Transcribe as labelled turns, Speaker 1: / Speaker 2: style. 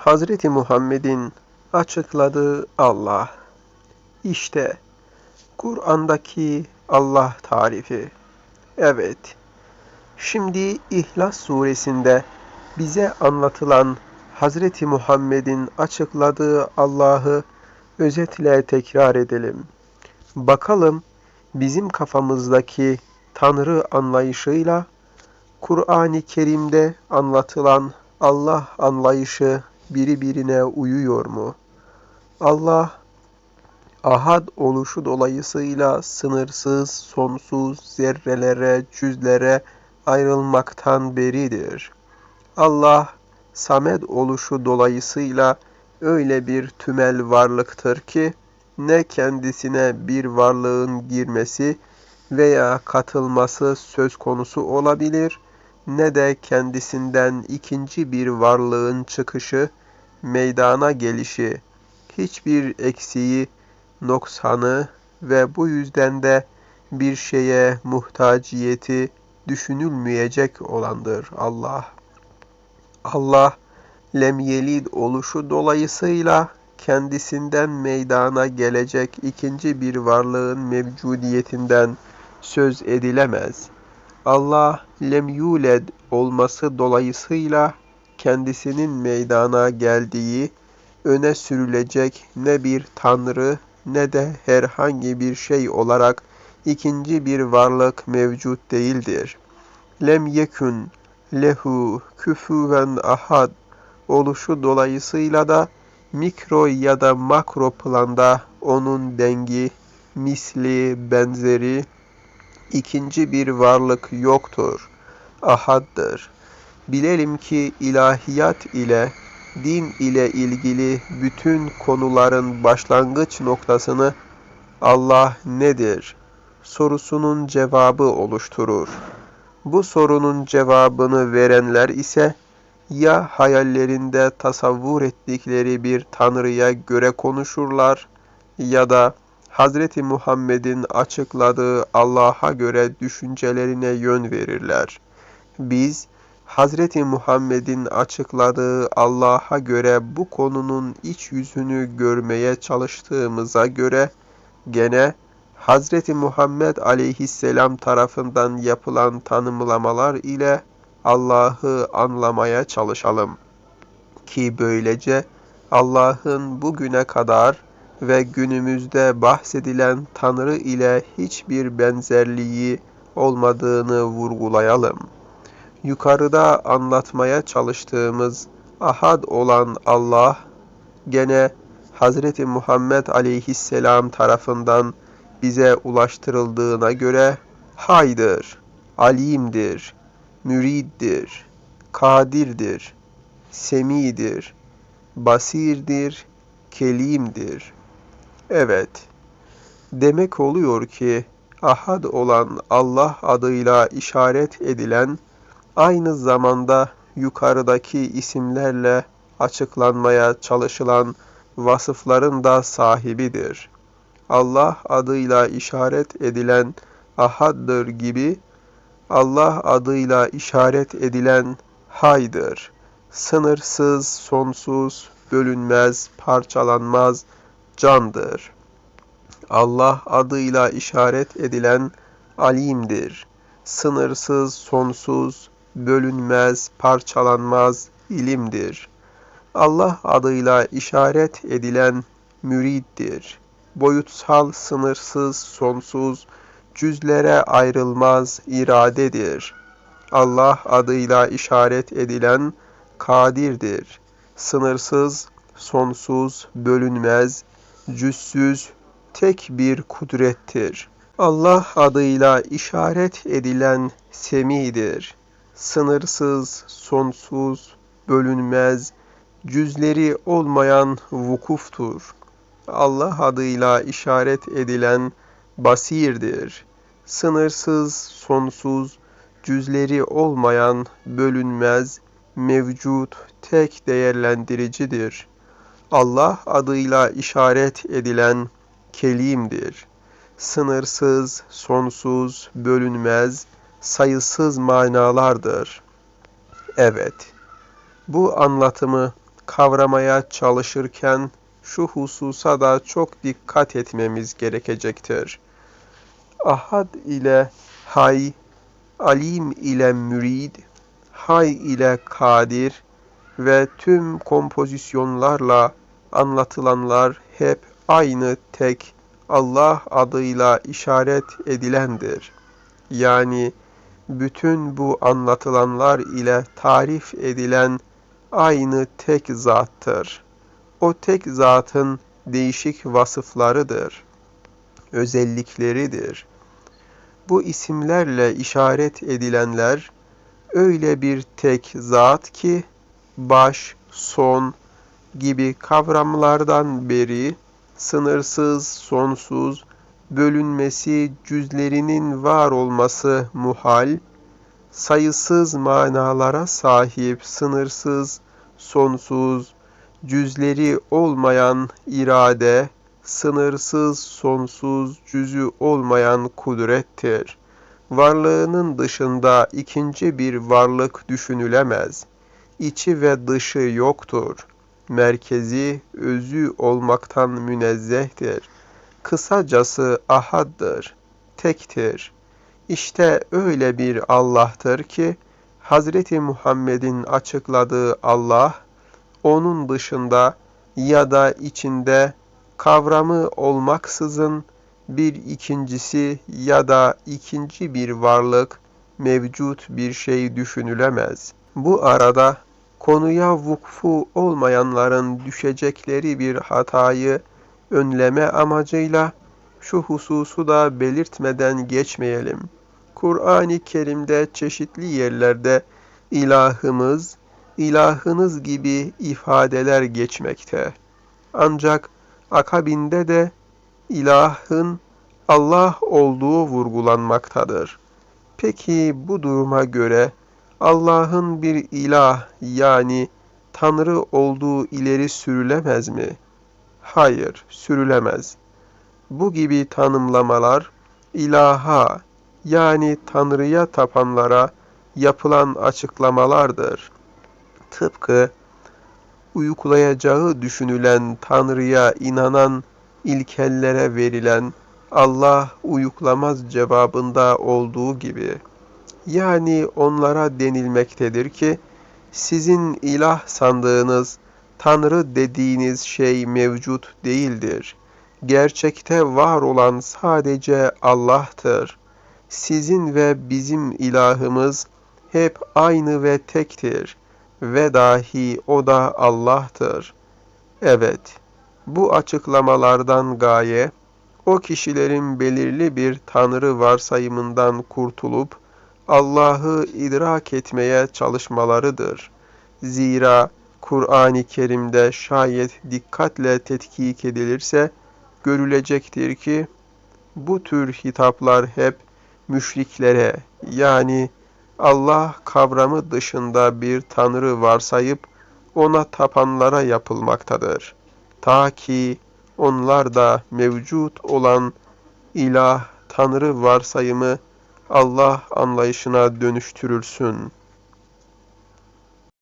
Speaker 1: Hazreti Muhammed'in açıkladığı Allah. İşte Kur'an'daki Allah tarifi. Evet. Şimdi İhlas suresinde bize anlatılan Hazreti Muhammed'in açıkladığı Allah'ı özetle tekrar edelim. Bakalım bizim kafamızdaki Tanrı anlayışıyla Kur'an-ı Kerim'de anlatılan Allah anlayışı birbirine uyuyor mu? Allah ahad oluşu dolayısıyla sınırsız, sonsuz zerrelere, cüzlere ayrılmaktan beridir. Allah samed oluşu dolayısıyla öyle bir tümel varlıktır ki ne kendisine bir varlığın girmesi veya katılması söz konusu olabilir ne de kendisinden ikinci bir varlığın çıkışı, meydana gelişi, hiçbir eksiği, noksanı ve bu yüzden de bir şeye muhtaciyeti düşünülmeyecek olandır Allah. Allah, lem yelid oluşu dolayısıyla kendisinden meydana gelecek ikinci bir varlığın mevcudiyetinden söz edilemez. Allah lem yuled olması dolayısıyla kendisinin meydana geldiği, öne sürülecek ne bir tanrı ne de herhangi bir şey olarak ikinci bir varlık mevcut değildir. Lem yekün lehu küfüven ahad oluşu dolayısıyla da mikro ya da makro planda onun dengi, misli, benzeri ikinci bir varlık yoktur. Ahaddır. Bilelim ki ilahiyat ile din ile ilgili bütün konuların başlangıç noktasını Allah nedir sorusunun cevabı oluşturur. Bu sorunun cevabını verenler ise ya hayallerinde tasavvur ettikleri bir tanrıya göre konuşurlar ya da Hazreti Muhammed'in açıkladığı Allah'a göre düşüncelerine yön verirler. Biz Hazreti Muhammed'in açıkladığı Allah'a göre bu konunun iç yüzünü görmeye çalıştığımıza göre gene Hazreti Muhammed aleyhisselam tarafından yapılan tanımlamalar ile Allah'ı anlamaya çalışalım. Ki böylece Allah'ın bugüne kadar ve günümüzde bahsedilen Tanrı ile hiçbir benzerliği olmadığını vurgulayalım. Yukarıda anlatmaya çalıştığımız ahad olan Allah gene Hazreti Muhammed aleyhisselam tarafından bize ulaştırıldığına göre haydır, alimdir, müriddir, kadirdir, semidir, basirdir, kelimdir. Evet, demek oluyor ki ahad olan Allah adıyla işaret edilen aynı zamanda yukarıdaki isimlerle açıklanmaya çalışılan vasıfların da sahibidir. Allah adıyla işaret edilen ahaddır gibi Allah adıyla işaret edilen haydır. Sınırsız, sonsuz, bölünmez, parçalanmaz candır. Allah adıyla işaret edilen alimdir. Sınırsız, sonsuz, bölünmez, parçalanmaz ilimdir. Allah adıyla işaret edilen müriddir. Boyutsal, sınırsız, sonsuz, cüzlere ayrılmaz iradedir. Allah adıyla işaret edilen kadirdir. Sınırsız, sonsuz, bölünmez, cüzsüz, tek bir kudrettir. Allah adıyla işaret edilen semidir. Sınırsız, sonsuz, bölünmez, cüzleri olmayan vukuftur. Allah adıyla işaret edilen basirdir. Sınırsız, sonsuz, cüzleri olmayan, bölünmez, mevcut, tek değerlendiricidir. Allah adıyla işaret edilen kelimdir. Sınırsız, sonsuz, bölünmez, sayısız manalardır. Evet, bu anlatımı kavramaya çalışırken şu hususa da çok dikkat etmemiz gerekecektir. Ahad ile hay, alim ile mürid, hay ile kadir ve tüm kompozisyonlarla anlatılanlar hep aynı tek Allah adıyla işaret edilendir. Yani bütün bu anlatılanlar ile tarif edilen aynı tek zattır. O tek zatın değişik vasıflarıdır, özellikleridir. Bu isimlerle işaret edilenler öyle bir tek zat ki baş, son gibi kavramlardan beri sınırsız, sonsuz, bölünmesi, cüzlerinin var olması muhal, sayısız manalara sahip, sınırsız, sonsuz, cüzleri olmayan irade, sınırsız, sonsuz, cüzü olmayan kudrettir. Varlığının dışında ikinci bir varlık düşünülemez. İçi ve dışı yoktur. Merkezi, özü olmaktan münezzehtir. Kısacası ahaddır, tektir. İşte öyle bir Allah'tır ki, Hazreti Muhammed'in açıkladığı Allah, onun dışında ya da içinde kavramı olmaksızın bir ikincisi ya da ikinci bir varlık, mevcut bir şey düşünülemez. Bu arada konuya vukfu olmayanların düşecekleri bir hatayı önleme amacıyla şu hususu da belirtmeden geçmeyelim. Kur'an-ı Kerim'de çeşitli yerlerde ilahımız, ilahınız gibi ifadeler geçmekte. Ancak akabinde de ilahın Allah olduğu vurgulanmaktadır. Peki bu duruma göre Allah'ın bir ilah yani Tanrı olduğu ileri sürülemez mi? Hayır, sürülemez. Bu gibi tanımlamalar ilaha yani Tanrı'ya tapanlara yapılan açıklamalardır. Tıpkı uykulayacağı düşünülen Tanrı'ya inanan ilkellere verilen Allah uyuklamaz cevabında olduğu gibi. Yani onlara denilmektedir ki, sizin ilah sandığınız, Tanrı dediğiniz şey mevcut değildir. Gerçekte var olan sadece Allah'tır. Sizin ve bizim ilahımız hep aynı ve tektir ve dahi o da Allah'tır. Evet, bu açıklamalardan gaye, o kişilerin belirli bir tanrı varsayımından kurtulup, Allah'ı idrak etmeye çalışmalarıdır. Zira Kur'an-ı Kerim'de şayet dikkatle tetkik edilirse, görülecektir ki, bu tür hitaplar hep müşriklere yani Allah kavramı dışında bir tanrı varsayıp ona tapanlara yapılmaktadır. Ta ki onlar da mevcut olan ilah, tanrı varsayımı Allah anlayışına dönüştürülsün.''